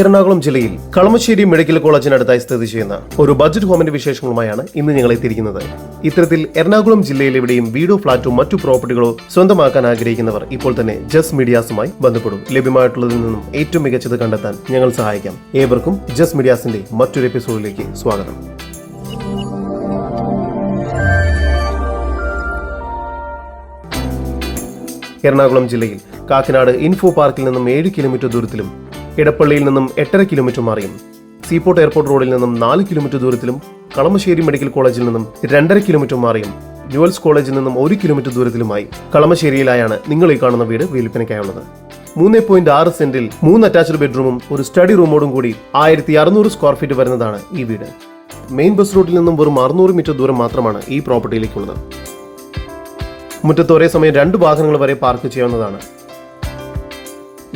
എറണാകുളം ജില്ലയിൽ കളമശ്ശേരി മെഡിക്കൽ കോളേജിനടുത്തായി സ്ഥിതി ചെയ്യുന്ന ഒരു ബജറ്റ് ഹോമിന്റെ വിശേഷങ്ങളുമായാണ് ഇന്ന് ഞങ്ങൾ എത്തിയിരിക്കുന്നത്. ഇത്തരത്തിൽ എറണാകുളം ജില്ലയിൽ എവിടെയും വീടോ ഫ്ളാറ്റോ മറ്റു പ്രോപ്പർട്ടികളോ സ്വന്തമാക്കാൻ ആഗ്രഹിക്കുന്നവർ ഇപ്പോൾ തന്നെ ജസ് മീഡിയാസുമായി ബന്ധപ്പെടും. ലഭ്യമായിട്ടുള്ളതിൽ നിന്നും ഏറ്റവും മികച്ചത് കണ്ടെത്താൻ ഞങ്ങൾ സഹായിക്കാം. ഏവർക്കും ജസ് മീഡിയാസിന്റെ മറ്റൊരു എപ്പിസോഡിലേക്ക് സ്വാഗതം. എറണാകുളം ജില്ലയിൽ കാക്കനാട് ഇൻഫോ പാർക്കിൽ നിന്നും ഏഴ് കിലോമീറ്റർ ദൂരത്തിലും ഇടപ്പള്ളിയിൽ നിന്നും എട്ടര കിലോമീറ്റർ മാറിയും. സീപോർട്ട് എയർപോർട്ട് റോഡിൽ നിന്നും നാല് കിലോമീറ്റർ ദൂരത്തിലും കളമശ്ശേരി മെഡിക്കൽ കോളേജിൽ നിന്നും രണ്ടര കിലോമീറ്റർ മാറിയും. ജുവൽസ് കോളേജിൽ നിന്നും ഒരു കിലോമീറ്റർ ദൂരത്തിലുമായി കളമശ്ശേരിയിലായാണ് നിങ്ങൾ ഈ കാണുന്ന വീട് വിൽപ്പനയ്ക്കായുള്ളത്. മൂന്ന് പോയിന്റ് ആറ് സെന്റിൽ മൂന്ന് അറ്റാച്ച്ഡ് ബെഡ്റൂമും ഒരു സ്റ്റഡി റൂമോടും കൂടി ആയിരത്തി അറുന്നൂറ് സ്ക്വയർ ഫീറ്റ് വരുന്നതാണ് ഈ വീട്. മെയിൻ ബസ് റൂട്ടിൽ നിന്നും വെറും അറുന്നൂറ് മീറ്റർ ദൂരം മാത്രമാണ് ഈ പ്രോപ്പർട്ടിയിലേക്കുള്ളത് മുറ്റത്ത് ഒരേ സമയം രണ്ട് വാഹനങ്ങൾ വരെ പാർക്ക് ചെയ്യാവുന്നതാണ്.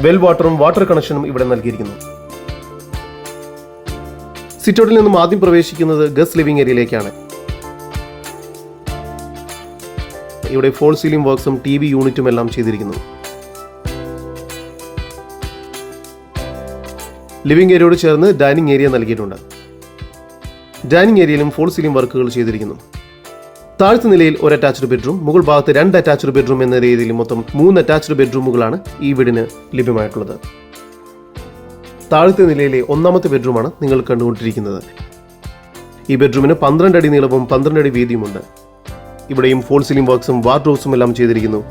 വെൽ വാട്ടറും വാട്ടർ കണക്ഷനും ഇവിടെ നൽകിയിരിക്കുന്നു. സിറ്റൗട്ടിൽ നിന്നും ആദ്യം പ്രവേശിക്കുന്നത് ഗസ്റ്റ് ലിവിംഗ് ഏരിയയിലേക്കാണ്. ഇവിടെ ഫോൾ സീലിംഗ് വർക്ക്സും ടി വി യൂണിറ്റും എല്ലാം ചെയ്തിരിക്കുന്നു. ലിവിംഗ് ഏരിയയോട് ചേർന്ന് ഡൈനിങ് ഏരിയ നൽകിയിട്ടുണ്ട്. ഡൈനിങ് ഏരിയയിലും ഫോൾ സീലിംഗ് വർക്കുകൾ ചെയ്തിരിക്കുന്നു. താഴത്തെ നിലയിൽ ഒരു അറ്റാച്ച്ഡ് ബെഡ്റൂം മുകൾ ഭാഗത്ത് രണ്ട് അറ്റാച്ച്ഡ് ബെഡ്റൂം എന്ന രീതിയിൽ മൊത്തം മൂന്ന് അറ്റാച്ച്ഡ് ബെഡ്റൂമുകളാണ് ഈ വീടിന് ലഭ്യമായിട്ടുള്ളത്. താഴത്തെ നിലയിലെ ഒന്നാമത്തെ ബെഡ്റൂമാണ് നിങ്ങൾ കണ്ടുകൊണ്ടിരിക്കുന്നത്. ഈ ബെഡ്റൂമിന് പന്ത്രണ്ട് അടി നീളവും പന്ത്രണ്ട് അടി വീതിയുമുണ്ട്. ഇവിടെയും ഫോൾ സീലിംഗ് വർക്ക്സും വാർഡ്രോബ്സും എല്ലാം ചെയ്തിരിക്കുന്നു.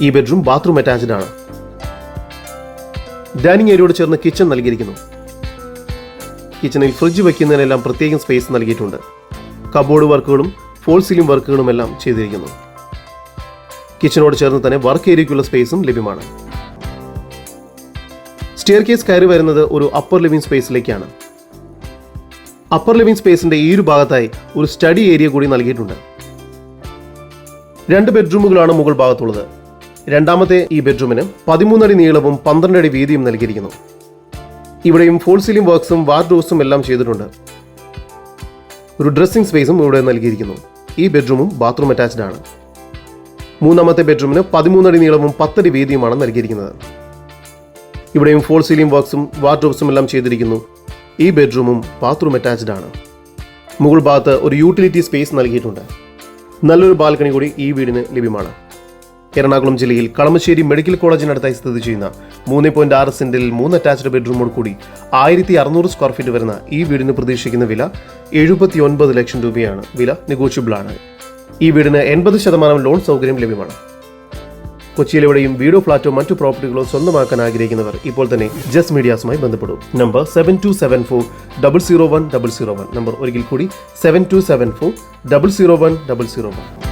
ഈ ബെഡ്റൂം ബാത്റൂം അറ്റാച്ച്ഡ് ആണ്. ഡൈനിങ് ഏരിയയോട് ചേർന്ന് കിച്ചൺ നൽകിയിരിക്കുന്നു. കിച്ചണിൽ ഫ്രിഡ്ജ് വയ്ക്കുന്നതിനെല്ലാം പ്രത്യേകം സ്പേസ് നൽകിയിട്ടുണ്ട്. കബോർഡ് വർക്കുകളും ഫോൾ സീലിംഗ് വർക്കുകളും എല്ലാം ചെയ്തിരിക്കുന്നു. കിച്ചണോട് ചേർന്ന് തന്നെ വർക്ക് ഏരിയയ്ക്കുള്ള സ്പേസും ലഭ്യമാണ്. സ്റ്റെയർ കേസ് കയറി വരുന്നത് ഒരു അപ്പർ ലിവിംഗ് സ്പേസിലേക്കാണ് അപ്പർ ലിവിംഗ് സ്പേസിന്റെ ഈ ഒരു ഭാഗത്തായി ഒരു സ്റ്റഡി ഏരിയ കൂടി നൽകിയിട്ടുണ്ട്. രണ്ട് ബെഡ്റൂമുകളാണ് മുകൾ ഭാഗത്തുള്ളത്. രണ്ടാമത്തെ ഈ ബെഡ്റൂമിന് പതിമൂന്നടി നീളവും പന്ത്രണ്ട് അടി വീതിയും നൽകിയിരിക്കുന്നു. ഇവിടെയും ഫോൾ സീലിംഗ് വർക്ക്സും വാർഡ്രോസും എല്ലാം ചെയ്തിട്ടുണ്ട്. ഒരു ഡ്രസ്സിംഗ് സ്പേസും ഇവിടെ നൽകിയിരിക്കുന്നു. ഈ ബെഡ്റൂമും ബാത്റൂം അറ്റാച്ച്ഡ് ആണ്. മൂന്നാമത്തെ ബെഡ്റൂമിന് പതിമൂന്നടി നീളവും പത്തടി വീതിയുമാണ് നൽകിയിരിക്കുന്നത്. ഇവിടെയും ഫോൾ സീലിംഗ് വർക്ക്സും വാർഡ്രോബ്സും എല്ലാം ചെയ്തിരിക്കുന്നു. ഈ ബെഡ്റൂമും ബാത്റൂം അറ്റാച്ച്ഡ് ആണ്. മുകൾ ഭാഗത്ത് ഒരു യൂട്ടിലിറ്റി സ്പേസ് നൽകിയിട്ടുണ്ട്. നല്ലൊരു ബാൽക്കണി കൂടി ഈ വീടിന് ലഭ്യമാണ്. എറണാകുളം ജില്ലയിൽ കളമശ്ശേരി മെഡിക്കൽ കോളേജിനടുത്തായി സ്ഥിതി ചെയ്യുന്ന മൂന്ന് പോയിന്റ് ആറ് സെന്റിൽ മൂന്ന് അറ്റാച്ച്ഡ് ബെഡ്റൂമോട് കൂടി ആയിരത്തി അറുന്നൂറ് സ്ക്വയർ ഫീറ്റ് വരുന്ന ഈ വീടിന് പ്രതീക്ഷിക്കുന്ന വില എഴുപത്തി ഒൻപത് ലക്ഷം രൂപയാണ്. വില നെഗോഷ്യബിൾ ആണ്. ഈ വീടിന് എൺപത് ശതമാനം ലോൺ സൗകര്യം ലഭ്യമാണ്. കൊച്ചിയിലെവിടെയും വീടോ ഫ്ളാറ്റോ മറ്റു പ്രോപ്പർട്ടികളോ സ്വന്തമാക്കാൻ ആഗ്രഹിക്കുന്നവർ ഇപ്പോൾ തന്നെ ജസ് മീഡിയാസുമായി ബന്ധപ്പെടും. Number seven two seven four double zero one double zero one number ഒരിക്കൽ കൂടി seven two seven four double zero one double zero one